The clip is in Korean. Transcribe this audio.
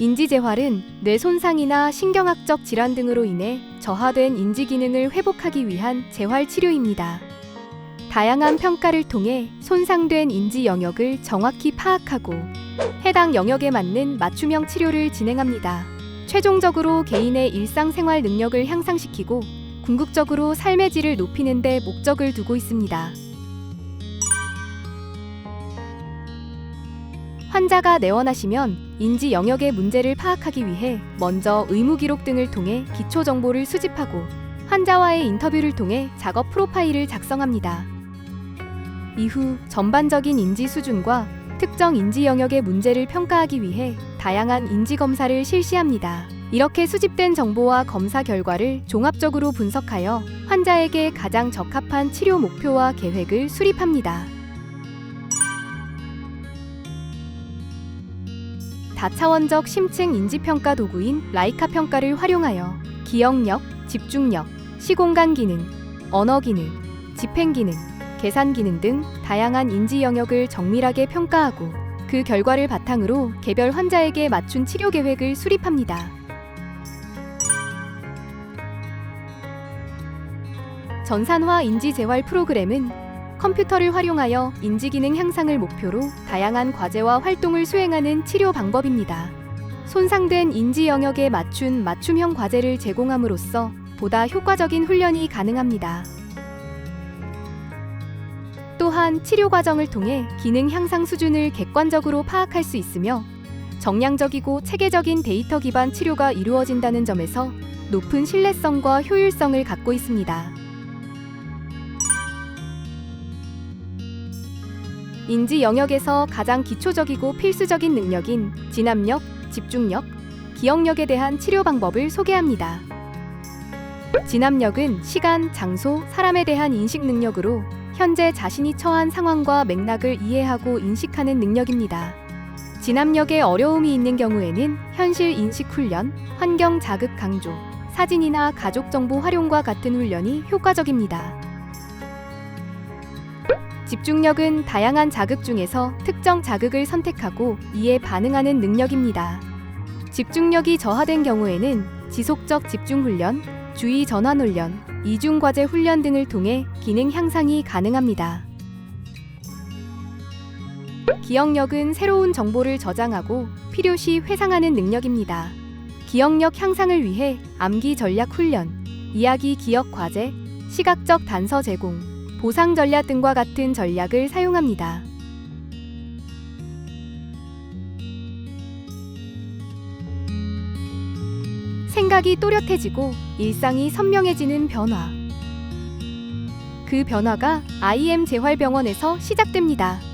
인지 재활은 뇌 손상이나 신경학적 질환 등으로 인해 저하된 인지 기능을 회복하기 위한 재활 치료입니다. 다양한 평가를 통해 손상된 인지 영역을 정확히 파악하고 해당 영역에 맞는 맞춤형 치료를 진행합니다. 최종적으로 개인의 일상생활 능력을 향상시키고 궁극적으로 삶의 질을 높이는 데 목적을 두고 있습니다. 환자가 내원하시면 인지 영역의 문제를 파악하기 위해 먼저 의무 기록 등을 통해 기초 정보를 수집하고 환자와의 인터뷰를 통해 작업 프로파일을 작성합니다. 이후 전반적인 인지 수준과 특정 인지 영역의 문제를 평가하기 위해 다양한 인지 검사를 실시합니다. 이렇게 수집된 정보와 검사 결과를 종합적으로 분석하여 환자에게 가장 적합한 치료 목표와 계획을 수립합니다. 다차원적 심층 인지평가 도구인 라이카 평가를 활용하여 기억력, 집중력, 시공간 기능, 언어 기능, 집행 기능, 계산 기능 등 다양한 인지 영역을 정밀하게 평가하고 그 결과를 바탕으로 개별 환자에게 맞춘 치료 계획을 수립합니다. 전산화 인지 재활 프로그램은 컴퓨터를 활용하여 인지 기능 향상을 목표로 다양한 과제와 활동을 수행하는 치료 방법입니다. 손상된 인지 영역에 맞춘 맞춤형 과제를 제공함으로써 보다 효과적인 훈련이 가능합니다. 또한 치료 과정을 통해 기능 향상 수준을 객관적으로 파악할 수 있으며 정량적이고 체계적인 데이터 기반 치료가 이루어진다는 점에서 높은 신뢰성과 효율성을 갖고 있습니다. 인지 영역에서 가장 기초적이고 필수적인 능력인 진압력, 집중력, 기억력에 대한 치료 방법을 소개합니다. 진압력은 시간, 장소, 사람에 대한 인식 능력으로 현재 자신이 처한 상황과 맥락을 이해하고 인식하는 능력입니다. 진압력에 어려움이 있는 경우에는 현실 인식 훈련, 환경 자극 강조, 사진이나 가족 정보 활용과 같은 훈련이 효과적입니다. 집중력은 다양한 자극 중에서 특정 자극을 선택하고 이에 반응하는 능력입니다. 집중력이 저하된 경우에는 지속적 집중 훈련, 주의 전환 훈련, 이중 과제 훈련 등을 통해 기능 향상이 가능합니다. 기억력은 새로운 정보를 저장하고 필요시 회상하는 능력입니다. 기억력 향상을 위해 암기 전략 훈련, 이야기 기억 과제, 시각적 단서 제공, 보상 전략 등과 같은 전략을 사용합니다. 생각이 또렷해지고 일상이 선명해지는 변화. 그 변화가 IM 재활병원에서 시작됩니다.